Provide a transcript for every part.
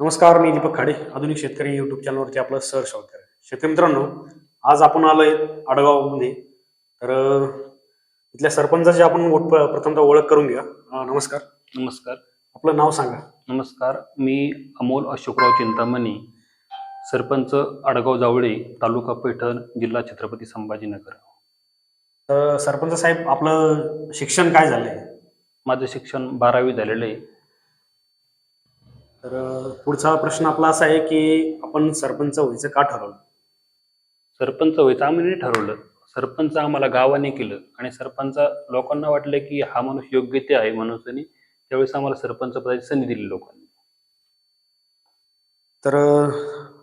नमस्कार मी दीपक खाडे आधुनिक शेतकरी युट्यूब चॅनलवरती आपलं सर स्वागत आहे. शेतकरी मित्रांनो आज आपण आलोय आडगावमध्ये. तर इथल्या सरपंचाची आपण प्रथमतः ओळख करून घ्या नमस्कार. नमस्कार. आपलं नाव सांगा. नमस्कार मी अमोल अशोकराव चिंतामणी सरपंच आडगाव जावळे तालुका पैठण जिल्हा छत्रपती संभाजीनगर. तर सरपंच साहेब आपलं शिक्षण काय झालंय? माझं शिक्षण बारावी झालेलं आहे. तर पुढचा प्रश्न आपला असा आहे की आपण सरपंच व्हायचं का ठरवलं? सरपंच व्हायचं आम्ही नाही ठरवलं. सरपंच आम्हाला गावाने केलं आणि सरपंच लोकांना वाटलं की हा माणूस योग्य ते आहे त्यांनी त्यावेळेस आम्हाला सरपंच पदाची संधी दिली लोकांनी. तर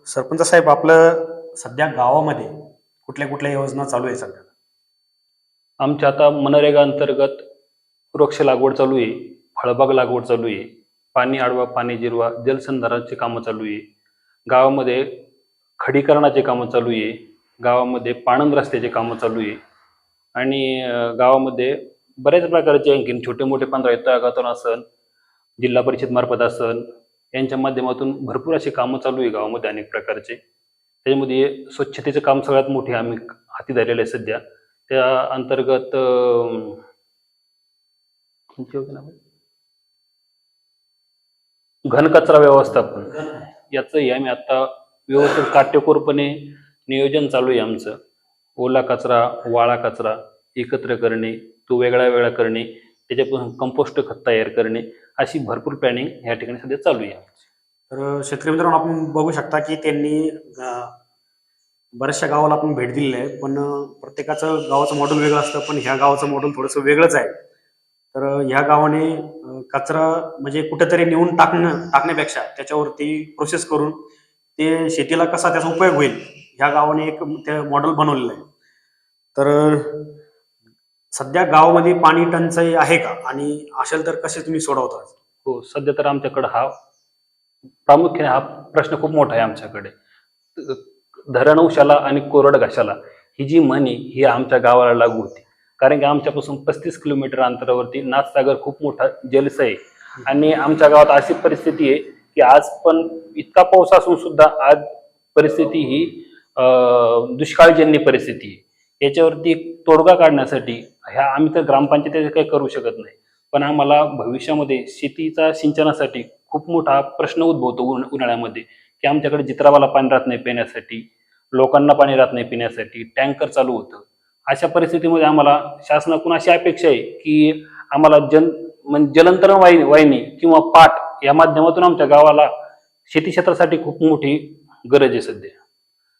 सरपंच साहेब आपलं सध्या गावामध्ये कुठल्या कुठल्या योजना चालू आहे सध्या? आमच्या आता मनरेगा अंतर्गत वृक्ष लागवड चालू आहे फळबाग लागवड चालू आहे. पाणी आडवा पाणी जिरवा जलसंधारणाची कामं चालू आहे. गावामध्ये खडीकरणाचे कामं चालू आहे. गावामध्ये पाणंद रस्त्याचे कामं चालू आहे. आणि गावामध्ये बऱ्याच प्रकारचे आणखीन छोटे मोठे पंधरा तळागातून असन जिल्हा परिषद मार्फत असन यांच्या माध्यमातून भरपूर असे कामं चालू आहे गावामध्ये अनेक प्रकारचे. त्याच्यामध्ये स्वच्छतेचं काम सगळ्यात मोठे आम्ही हाती धरलेलं आहे सध्या. त्या अंतर्गत अं, कोणती योजना आहे? घनकचरा व्यवस्थापन. याचं हे आम्ही आता व्यवस्थित काटेकोरपणे नियोजन चालू आहे आमचं. ओला कचरा वाळा कचरा एकत्र करणे तो वेगळा वेगळा करणे त्याच्यापासून कंपोस्ट खत तयार करणे अशी भरपूर प्लॅनिंग या ठिकाणी सध्या चालू आहे तर शेतकरी मित्रांनो आपण बघू शकता की त्यांनी बऱ्याचशा गावाला आपण भेट दिलेली आहे पण प्रत्येकाचं गावाचं मॉडेल वेगळं असतं पण ह्या गावाचं मॉडेल थोडंसं वेगळंच आहे. तर ह्या गावाने कचरा म्हणजे कुठेतरी नेऊन टाकणं टाकण्यापेक्षा त्याच्यावरती प्रोसेस करून ते शेतीला कसा त्याचा उपयोग होईल ह्या गावाने एक मॉडेल बनवलेलं आहे. तर सध्या गावामध्ये पाणी टंचाई आहे का? आणि असेल तर कसे तुम्ही सोडवता? हो सध्या तर आमच्याकडे हा प्रामुख्याने हा प्रश्न खूप मोठा आहे आमच्याकडे. धरण उशाला आणि कोरड घाशाला ही जी म्हणी ही आमच्या गावाला लागू होती. कारण की आमच्यापासून पस्तीस किलोमीटर अंतरावरती नाथसागर खूप मोठा जलस आहे. आणि आमच्या गावात अशी परिस्थिती आहे की आज पण इतका पाऊस असून सुद्धा आज परिस्थिती ही दुष्काळजन्य परिस्थिती आहे. याच्यावरती तोडगा काढण्यासाठी ह्या आम्ही तर ग्रामपंचायतीचे काही करू शकत नाही. पण आम्हाला भविष्यामध्ये शेतीचा सिंचनासाठी खूप मोठा प्रश्न उद्भवतो उन्हाळ्यामध्ये. की आमच्याकडे जित्रावाला पाणी राहत नाही पिण्यासाठी लोकांना पाणी राहत नाही पिण्यासाठी टँकर चालू होतं. अशा परिस्थितीमध्ये आम्हाला शासनाकडून अशी अपेक्षा आहे की आम्हाला जन म्हणजे जलंतरण वाहिनी वाहिनी किंवा पाट या माध्यमातून आमच्या गावाला शेती क्षेत्रासाठी खूप मोठी गरज आहे सध्या.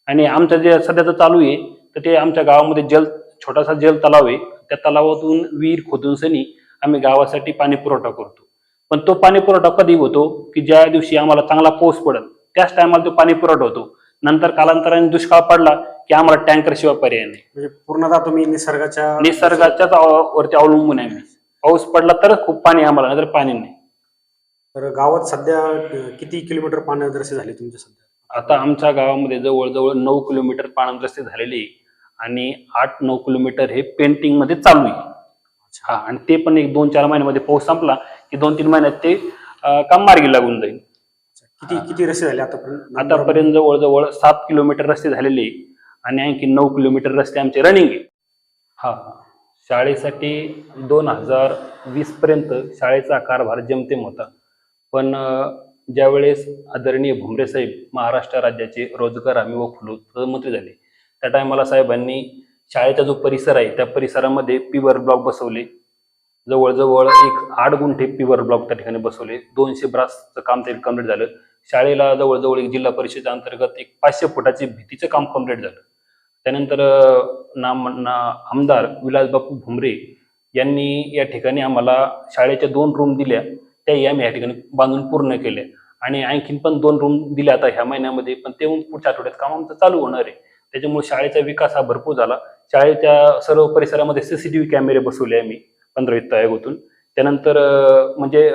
आणि आमचं जे सध्याचं चालू आहे तर ते आमच्या गावामध्ये जल छोटासा जल तलाव आहे. त्या तलावातून विहीर खोदून सनी आम्ही गावासाठी पाणी पुरवठा करतो. पण तो पाणी पुरवठा कधी होतो की ज्या दिवशी आम्हाला चांगला पाऊस पडेल त्याच टायमाला तो पाणी पुरवठा होतो. नंतर कालांतराने दुष्काळ पडला की आम्हाला टँकर शिवाय पर्याय नाही. म्हणजे पूर्णतः तुम्ही निसर्गाच्या निसर्गाच्याच अव- वरती अवलंबून आहे मी. पाऊस पडला तरच खूप पाणी आम्हाला नाहीतर पाणी नाही. तर गावात सध्या अं, किती किलोमीटर पाण्याद्रसे झाले तुमच्या सध्या? आता आमच्या गावामध्ये जवळजवळ नऊ किलोमीटर पाणंदरस्ते झालेले आहे आणि आठ नऊ किलोमीटर हे पेंटिंगमध्ये चालू आहे. हा आणि ते पण एक दोन चार महिन्यामध्ये पाऊस संपला की दोन तीन महिन्यात ते अं, काम मार्गी लागून जाईल. किती किती रस्ते झाले आतापर्यंत? आतापर्यंत जवळजवळ सात किलोमीटर रस्ते झालेले. आहे आणि आणखी नऊ किलोमीटर रस्ते आमचे रनिंग आहे. हा. शाळेसाठी दोन हजार वीसपर्यंत शाळेचा कारभार जमतेम होता. पण ज्यावेळेस आदरणीय भुमरे साहेब महाराष्ट्र राज्याचे रोजगार हमी व फुलो मंत्री झाले त्या टायमाला साहेबांनी शाळेचा जो परिसर आहे त्या परिसरामध्ये पिवर ब्लॉक बसवले. जवळजवळ एक आठ गुंठे पिवर ब्लॉक त्या ठिकाणी बसवले. दोनशे ब्रासचं काम ते कंप्लीट झालं. शाळेला जवळजवळ एक जिल्हा परिषद अंतर्गत एक पाचशे फुटाची भीतीचं काम कंप्लीट झालं. त्यानंतर नाम ना आमदार विलासबापू भुमरे यांनी या ठिकाणी आम्हाला शाळेच्या दोन रूम दिल्या. त्याही आम्ही या ठिकाणी बांधून पूर्ण केल्या. आणि आणखीन पण दोन रूम दिल्या आता ह्या महिन्यामध्ये पण ते पुढच्या आठवड्यात काम आमचं चालू होणार आहे. त्याच्यामुळे शाळेचा विकास हा भरपूर झाला. शाळेच्या सर्व परिसरामध्ये सीसीटीव्ही कॅमेरे बसवले आम्ही पंधरा वित्त आयोगातून. त्यानंतर म्हणजे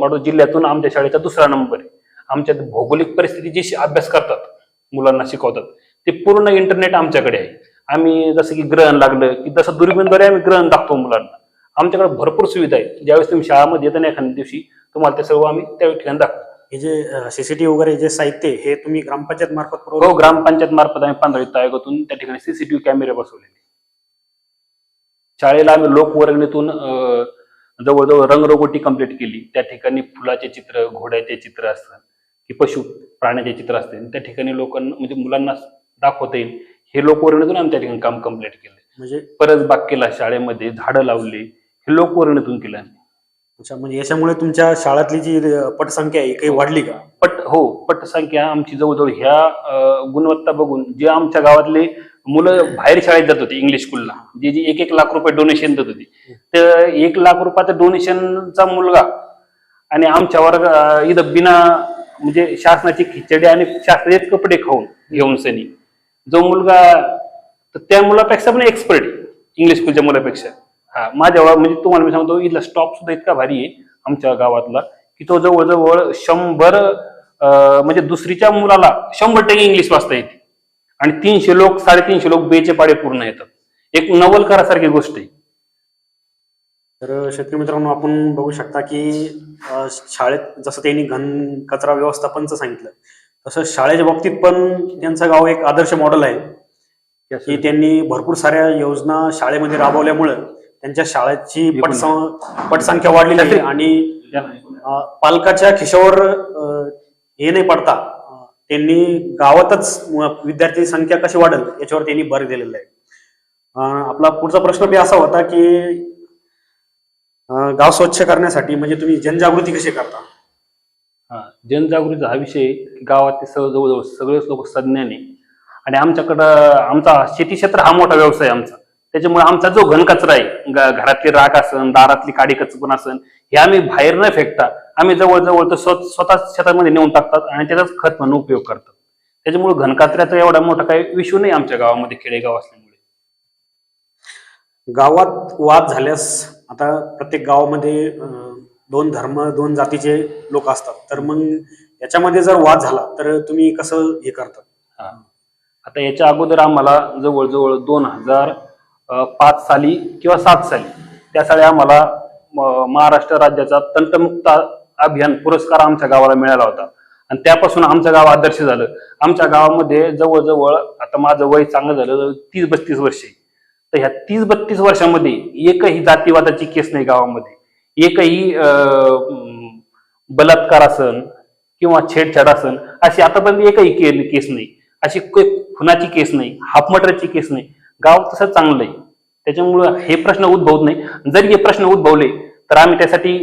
माडो जिल्ह्यातून आमच्या शाळेचा दुसरा नंबर आहे. आमच्या भौगोलिक परिस्थिती जी अभ्यास करतात मुलांना शिकवतात ते पूर्ण इंटरनेट आमच्याकडे आहे. आम्ही जसं की ग्रहण लागलं की जसं दुर्बीनद्वारे आम्ही ग्रहण दाखवतो मुलांना. आमच्याकडे भरपूर सुविधा आहे. ज्यावेळेस तुम्ही शाळामध्ये येता ना एखाद्या दिवशी तुम्हाला ते सर्व आम्ही त्या ठिकाणी दाखवतो. हे जे सीसीटीव्ही वगैरे जे साहित्य हे तुम्ही ग्रामपंचायत मार्फत हो ग्रामपंचायत मार्फत आम्ही पंधरा आयोगातून त्या ठिकाणी सीसीटीव्ही कॅमेरे बसवलेले शाळेला आम्ही लोकवर्गणीतून जवळजवळ रंगरंगोटी कंप्लीट केली. त्या ठिकाणी फुलाचे चित्र घोड्याचे चित्र असतात की पशु प्राण्याचे चित्र असते. त्या ठिकाणी लोकांना म्हणजे मुलांना दाखवता येईल. हे लोकवर्गणीतून आम्ही त्या ठिकाणी काम कंप्लीट केलं म्हणजे? परत बाग केला शाळेमध्ये झाडं लावली हे लोकवर्गणीतून केलं आम्ही. अच्छा म्हणजे याच्यामुळे तुमच्या शाळातली जी पटसंख्या आहे काही वाढली का? पट हो पटसंख्या आमची जवळजवळ ह्या गुणवत्ता बघून जे आमच्या गावातले मुलं बाहेर शाळेत जात होती इंग्लिश स्कूलला जी जी एक एक लाख रुपये डोनेशन देत होती. तर एक लाख रुपयाचा डोनेशनचा मुलगा आणि आमच्या वर्ग इथं बिना म्हणजे शासनाची खिचडी आणि शासनाचे कपडे खाऊन घेऊन सनी. जो मुलगा तर त्या मुलापेक्षा पण एक्सपर्ट इंग्लिश स्कूलच्या मुलापेक्षा. हा माझ्या म्हणजे तुम्हाला मी सांगतो इथला स्टॉप सुद्धा इतका भारी आहे आमच्या गावातला की तो जवळजवळ शंभर म्हणजे दुसरीच्या मुलाला शंभर टक्के इंग्लिश वाचता येते. आणि तीनशे लोक साडेतीनशे लोक बेचे पाडे पूर्ण येतात. एक नवलकारासारखी गोष्ट आहे. तर शेतकरी मित्रांनो आपण बघू शकता की शाळेत जसं त्यांनी घन कचरा व्यवस्थापनचं सांगितलं तसं शाळेच्या बाबतीत पण त्यांचं गाव एक आदर्श मॉडेल आहे. की त्यांनी भरपूर साऱ्या योजना शाळेमध्ये राबवल्यामुळं त्यांच्या शाळेची पटसं पटसंख्या वाढलेली आहे आणि पालकाच्या खिशावर हे नाही पडता त्यांनी गावातच विद्यार्थी संख्या कशी वाढेल याच्यावर त्यांनी भर दिलेला आहे. आपला पुढचा प्रश्न बी असा होता की गाव स्वच्छ करण्यासाठी म्हणजे तुम्ही जनजागृती कशी करता? जनजागृतीचा हा विषय गावातले सर्व जवळजवळ सगळेच लोक सज्ञाने आणि आमच्याकडं आमचा शेती क्षेत्र हा मोठा व्यवसाय आमचा. त्याच्यामुळे आमचा जो घनकचरा आहे घरातली राख असन दारातली काडी कचपण असन हे आम्ही बाहेर न फेकता आम्ही जवळजवळ तर स्वतः स्वतः शेतामध्ये नेऊन टाकतात आणि त्याचाच खत म्हणून उपयोग करतात. त्याच्यामुळे घनकचऱ्याचा एवढा मोठा काही विषय नाही आमच्या गावामध्ये खेडेगाव असल्यामुळे. गावात वाद झाल्यास आता प्रत्येक गावामध्ये दोन धर्म दोन जातीचे लोक असतात. तर मग याच्यामध्ये जर वाद झाला तर तुम्ही कसं हे करता? आता याच्या अगोदर आम्हाला जवळजवळ दोन हजार पाच साली किंवा सात साली त्या साली आम्हाला महाराष्ट्र राज्याचा तंटमुक्त अभियान पुरस्कार आमच्या गावाला मिळाला होता. आणि त्यापासून आमचं गाव आदर्श झालं. आमच्या गावामध्ये जवळजवळ आता माझं वय चांगलं झालं तीस बत्तीस वर्षे. तर ह्या तीस बत्तीस वर्षामध्ये एकही जातीवादाची केस नाही गावामध्ये. एकही बलात्कार असन किंवा छेडछाड असन अशी आतापर्यंत एकही के- केस नाही. अशी खुनाची केस नाही हाफ मर्डरची केस नाही. गाव तसं चांगलं आहे. त्याच्यामुळं हे प्रश्न उद्भवत नाही. जरी हे प्रश्न उद्भवले तर आम्ही त्यासाठी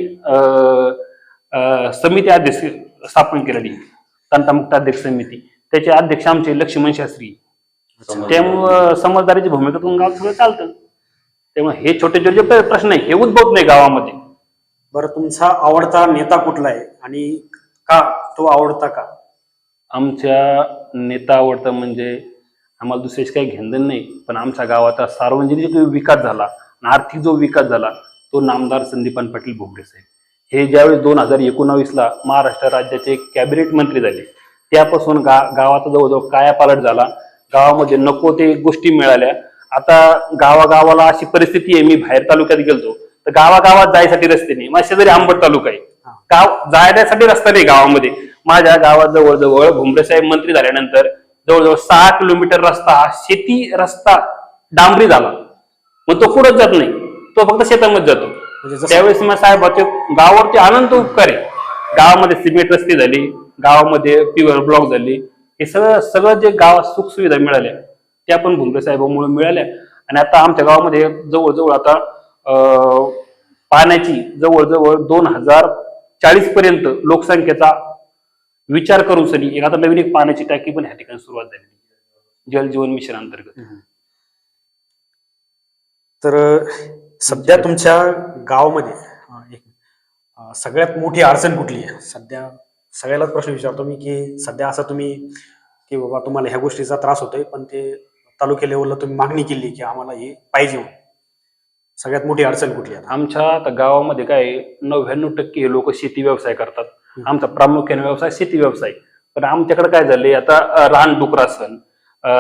समिती अध्यक्ष स्थापन केलेली. तंटामुक्त अध्यक्ष समिती. त्याचे अध्यक्ष आमचे लक्ष्मण शास्त्री. त्यामुळं समजदारीची भूमिकेतून गाव सगळं चालतं. त्यामुळे हे छोटे छोटे प्रश्न आहे हे उद्भवत नाही गावामध्ये. बरं तुमचा आवडता नेता कुठला आहे? आणि का? तो आवडता का? आमच्या नेता आवडता म्हणजे आम्हाला दुसऱ्याची काही घेणं नाही पण आमच्या गावाचा सार्वजनिक जो विकास झाला आर्थिक जो विकास झाला तो नामदार संदीपान पाटील भोगडे साहेब. हे ज्यावेळेस दोन हजार एकोणावीसला महाराष्ट्र राज्याचे कॅबिनेट मंत्री झाले त्यापासून गा गावाचा जवळजवळ कायापालट झाला. गावामध्ये नको ते गोष्टी मिळाल्या. आता गावागावाला अशी परिस्थिती आहे मी बाहेर तालुक्यात गेलतो. तर गावागावात जायसाठी रस्ते नाही. माझ्या शेजारी आंबट तालुका आहे. गाव जायण्यासाठी रस्ता नाही गावामध्ये. माझ्या गावात जवळजवळ भुमरे साहेब मंत्री झाल्यानंतर जवळजवळ सहा किलोमीटर रस्ता हा शेती रस्ता डांबरी झाला. मग तो कुठंच जात नाही. तो फक्त शेतामध्ये जातो. म्हणजे त्यावेळेस मग साहेबाचे गावावरती आनंद उपकार आहे. गावामध्ये सिमेंट रस्ते झाले गावामध्ये प्युअर ब्लॉक झाले. हे सगळं सगळं जे गावात सुखसुविधा मिळाल्या त्या पण भुमरे साहेबांमुळे मिळाल्या. आणि आता आमच्या गावामध्ये जवळजवळ आता पाण्याची जवळजवळ दोन हजार चाळीस पर्यंत लोकसंख्येचा विचार करून सनी एक आता नवीन एक पाण्याची टाकी पण ह्या ठिकाणी सुरुवात झाली जल जीवन मिशन अंतर्गत. तर सध्या तुमच्या गावामध्ये सगळ्यात मोठी अडचण कुठली आहे? सध्या सगळ्यालाच प्रश्न विचारतो मी की सध्या असं तुम्ही की बाबा तुम्हाला ह्या गोष्टीचा त्रास होतोय पण ते तालुक्या लेवलला तुम्ही मागणी केली की आम्हाला हे पाहिजे म्हणून. सगळ्यात मोठी अडचण कुठली आहे आमच्या आता गावामध्ये काय नव्याण्णव टक्के हे लोक शेती व्यवसाय करतात. आमचा प्रामुख्याने व्यवसाय शेती व्यवसाय. पण आमच्याकडे काय झाले आता रान डुकर अं,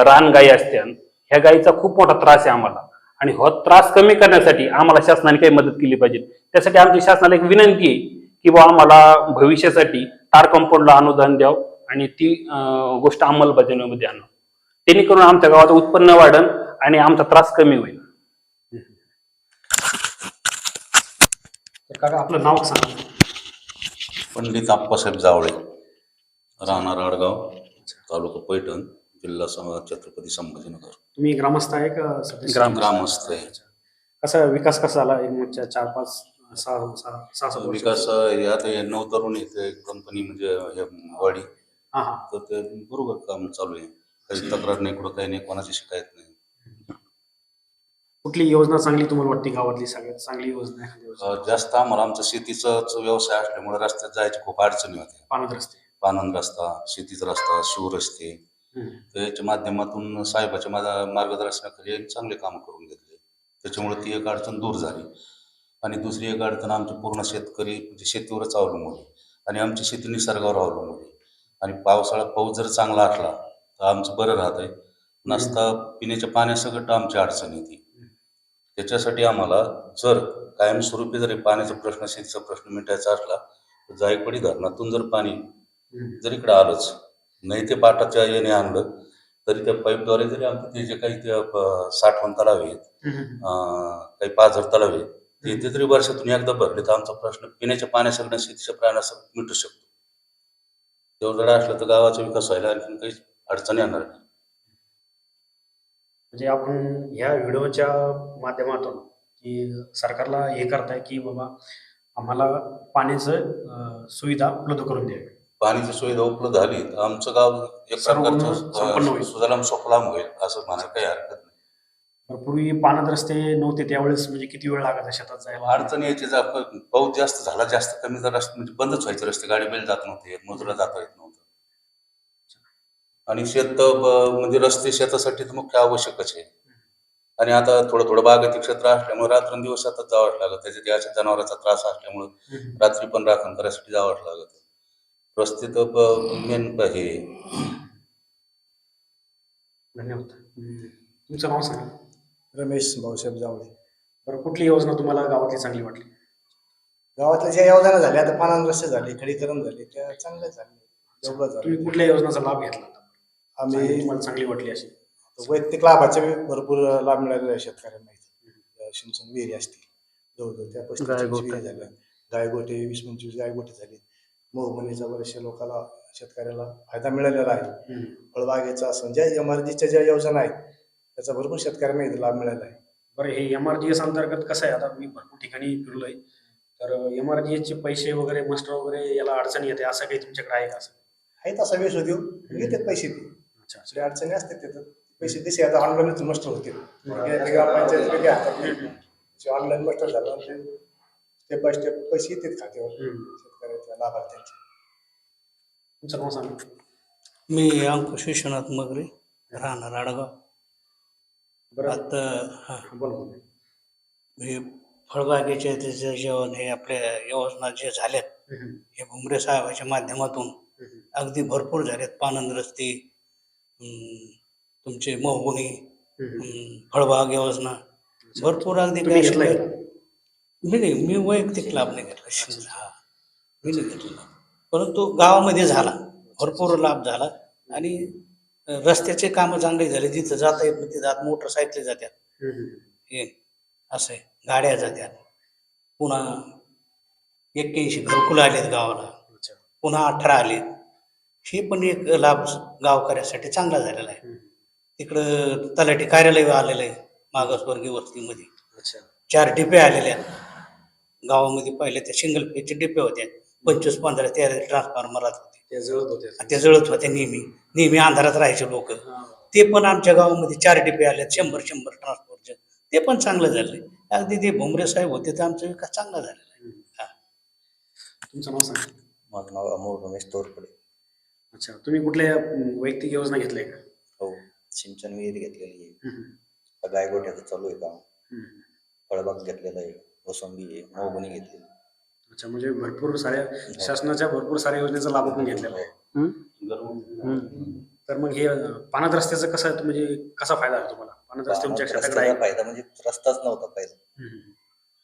रान गायी असत्यान ह्या गायीचा खूप मोठा त्रास आहे आम्हाला. आणि हो त्रास कमी करण्यासाठी आम्हाला शासनाने काही मदत केली पाहिजे. त्यासाठी आमची शासनाला एक विनंती आहे की बा आम्हाला भविष्यासाठी तार कंपाऊंडला अनुदान द्यावं आणि ती गोष्ट अंमलबजावणीमध्ये आणावं त्यांनी करून आमच्या गावाचं उत्पन्न वाढन आणि आमचा त्रास कमी होईल तर काका आपलं नाव सांगा. पंडित आप्पासाहेब जावळे राहणार आडगाव तालुका पैठण जिल्हा सम- छत्रपती संभाजीनगर. तुम्ही ग्रामस्थ आहे का सदस्य? ग्राम- ग्रामस्थ आहे. कसा विकास कसा झाला? एक मागच्या चार पाच सहा सहा सहा सात वर्ष? विकास हे आता हे नऊ तरुण येते कंपनी म्हणजे हे वाडी. हा हा. तर ते बरोबर काम चालू आहे. काही तक्रार नाही कुठं काही नाही कोणाची शिकायत नाही. कुठली योजना चांगली तुम्हाला वाटते गावातली सगळ्यात चांगली योजना एखादी योजना? अं, जास्त आम्हाला आमचा शेतीचाच व्यवसाय असल्यामुळे रस्त्यात जायची खूप अडचणी होत्या. पाण्यात रस्ते. पानंद रस्ता शेतीचा रस्ता शिवरस्ते हम्म. तर याच्या माध्यमातून साहेबाच्या माझ्या मार्गदर्शनाखाली चांगले काम करून घेतले. त्याच्यामुळे ती एक अडचण दूर झाली. आणि दुसरी एक अडचण आमचे पूर्ण शेतकरी म्हणजे शेतीवरच अवलंबून आहे. आणि आमची शेती निसर्गावर अवलंबून आहे. आणि पावसाळा पाऊस जर चांगला असला तर आमचं बरं राहत आहे नसता पिण्याच्या पाण्यासकट आमची अडचण येते. त्याच्यासाठी आम्हाला जर कायमस्वरूपी जरी पाण्याचा प्रश्न शेतीचा प्रश्न मिटायचा असला तर जायकवाडी धरणातून जर पाणी. जर इकडे आलंच नाही ते पाटाच्या याने आणलं तरी त्या पाईपद्वारे जरी आमचे ते जे काही साठवण तलाव आहेत काही पाझर तलाव आहेत ते ते जरी वर्षातून एकदा भरले तर आमचा प्रश्न पिण्याच्या पाण्यासकट शेतीच्या प्राण्यासकट मिटू शकतो. तेवढं जर असलं तर गावाचा विकास व्हायला आणखी काही अडचणी येणार नाही. म्हणजे आपण ह्या व्हिडिओच्या माध्यमातून की सरकारला हे करताय की बाबा आम्हाला पाण्याचं सुविधा उपलब्ध करून द्यावी. पाण्याची सुविधा उपलब्ध झाली तर आमचं गाव एक संपन्न प्रकारचं होईल. सुजलाम सुफलाम होईल असं म्हणायला काही हरकत नाही. पूर्वी पाण्यात रस्ते नव्हते त्यावेळेस म्हणजे किती वेळ लागायचा शेतात जायला? अडचण यायची जा पाऊस जास्त झाला जास्त कमी जर रस्ते म्हणजे बंदच व्हायचे रस्ते गाडी बैल जात नव्हते मजुरा जाता येत नव्हतं. आणि शेत म्हणजे रस्ते शेतासाठी तर मुख्य आवश्यकच आहे. आणि आता थोडं थोडं बागायती क्षेत्र असल्यामुळे रात्रंदिवस आता जावंच लागत. त्याच्यात याच्या जनावरांचा त्रास असल्यामुळे. रात्री पण राखण करायसाठी जावंच लागत. रस्ते तर मेन हे. धन्यवाद. तुमचं नाव सांगा. रमेश भाऊसाहेब जावळे. बरं कुठली योजना तुम्हाला गावातली चांगली वाटली? गावातल्या ज्या योजना झाल्या आता पानान रस्ते झाले खडीकरण झाले त्या चांगल्या झाल्या. एवढं तुम्ही झालं कुठल्या योजनाचा लाभ घेतला? आम्ही तुम्हाला चांगली वाटली अशी. वैयक्तिक लाभाचे बी भरपूर लाभ मिळालेले आहे शेतकऱ्यांना इथे. शिमसन विहिरी असतील जवळजवळ त्या पस्तीस गाय चाळीस गोठे. विहिरी झाल्या. गायगोटे वीस पंचवीस गायगोटे झाले. मोहमनीचा बऱ्याचशा लोकांना शेतकऱ्याला फायदा मिळालेला आहे. फळबागेचा असं ज्या एमआरजीच्या ज्या योजना आहेत त्याचा भरपूर शेतकऱ्यांना इथे लाभ मिळाला आहे. बरं हे एम आर जी एस अंतर्गत कसं आहे? आता मी भरपूर ठिकाणी फिरलोय. तर एम आर जी चे पैसे वगैरे मास्टर वगैरे याला अडचणी येते असं काही तुमच्याकडे आहे का असं? आहे तसा वेळ देऊ घेतात पैसे ते. सगळ्या अडचणी असतात तिथं. पैसे दिसे आता ऑनलाईनच नष्ट होते. ग्रामपंचायत वेगळे हातात ऑनलाईन नष्ट झालं ते स्टेप बाय स्टेप पैसे येतात खात्यावर. शेतकऱ्याच्या लाभार्थ्यांचे. तुमचं नाव सांगा. मी अंकुश विश्वनाथ मगरे राहणार आडगाव. बरं. आता हा, बोला. बोला. हे फळबागेचे त्याचे जेवण हे आपल्या योजना जे झाल्यात. हे भुमरे साहेबाच्या माध्यमातून. अगदी भरपूर झालेत. पानंद रस्ते अं, तुमचे मोहगुणी फळबाग योजना भरपूर अगदी मी नाही मी वैयक्तिक लाभ नाही घेतला शिंदे हा मी नाही घेतलेला परंतु गावामध्ये झाला भरपूर लाभ झाला. आणि रस्त्याचे कामं चांगले झाले जिथं जाता येत नाही आता मोटरसायकली जातात. हे असं आहे गाड्या जात्यात. पुन्हा एक्क्याऐंशी घरकुल आलेत गावाला. पुन्हा अठरा आलेत. हे पण एक लाभ गावकऱ्यासाठी चांगला झालेला आहे. तिकडं तलाठी कार्यालय आलेलं आहे मागासवर्गीय वस्तीमध्ये. अच्छा. चार डिपे आलेले आहेत. गावामध्ये पहिले त्या सिंगल पेजचे डिपे होते. पंचवीस पंधरा तेरा ट्रान्सफॉर्मर होते. ते जळत होते ते जळत होते नेहमी. नेहमी अंधारात राहायचे लोक. हा. ते पण आमच्या गावामध्ये चार डिपे आले शंभर शंभर ट्रान्सपोर्टचे ते पण चांगलं झालंय. अगदी ते भुमरे साहेब होते तर आमचा विकास चांगला झालेला आहे. हा. तुमचं नाव सांगा. माझं नाव अमोल रमेश तोरपडे. अच्छा तुम्ही कुठल्या अं, वैयक्तिक योजना घेतल्या का? हो सिंचन विहीर घेतलेली आहे. हम्म. गायगोठ्याचं चालू आहे काम. हम्म. फळबाग घेतलेला आहे मोसंबी आहे मोगुनी घेतलेली अच्छा म्हणजे भरपूर साऱ्या शासनाच्या भरपूर साऱ्या योजनेचा लाभ आपण घेतलेला आहे. तर मग हे अं, पाण्यात रस्त्याचं कसं आहे म्हणजे कसा फायदा आहे तुम्हाला? पाण्यात रस्ते तुमच्या पाण्यात शेताकडे रस्त्याचा आहे फायदा म्हणजे रस्ताच नव्हता पहिला. हम्म.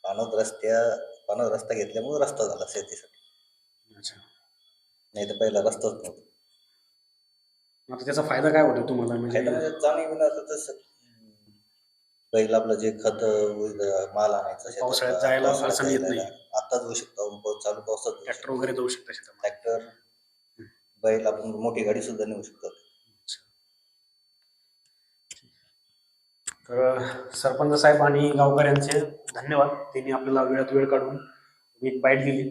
पाण्यात रस्त्या पाण्यात रस्ता घेतल्यामुळे रस्ता झाला शेतीसाठी. अच्छा. नाही तर पहिला रस्ताच नव्हता. आता त्याचा फायदा काय होतो तुम्हाला? म्हणजे खायला म्हणजे तसं. बैल आपलं जे खत माल आणायचं शेतात, पावसाळ्यात जायला पावसाळ्यात अडचण येत जायला नाही. आत्ताच जाऊ शकतो आपण पाऊस चालू पावसात ट्रॅक्टर वगैरे जाऊ शकता शेतामध्ये ट्रॅक्टर बैल आपण मोठी गाडी सुद्धा नेऊ शकतो. तर सरपंच साहेब आणि गावकऱ्यांचे धन्यवाद. त्यांनी आपल्याला वेळात वेळ काढून एक बाईट दिली.